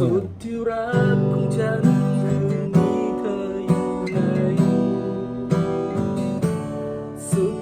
สุดที่รักของฉันคือมีเธออยู่ในสุด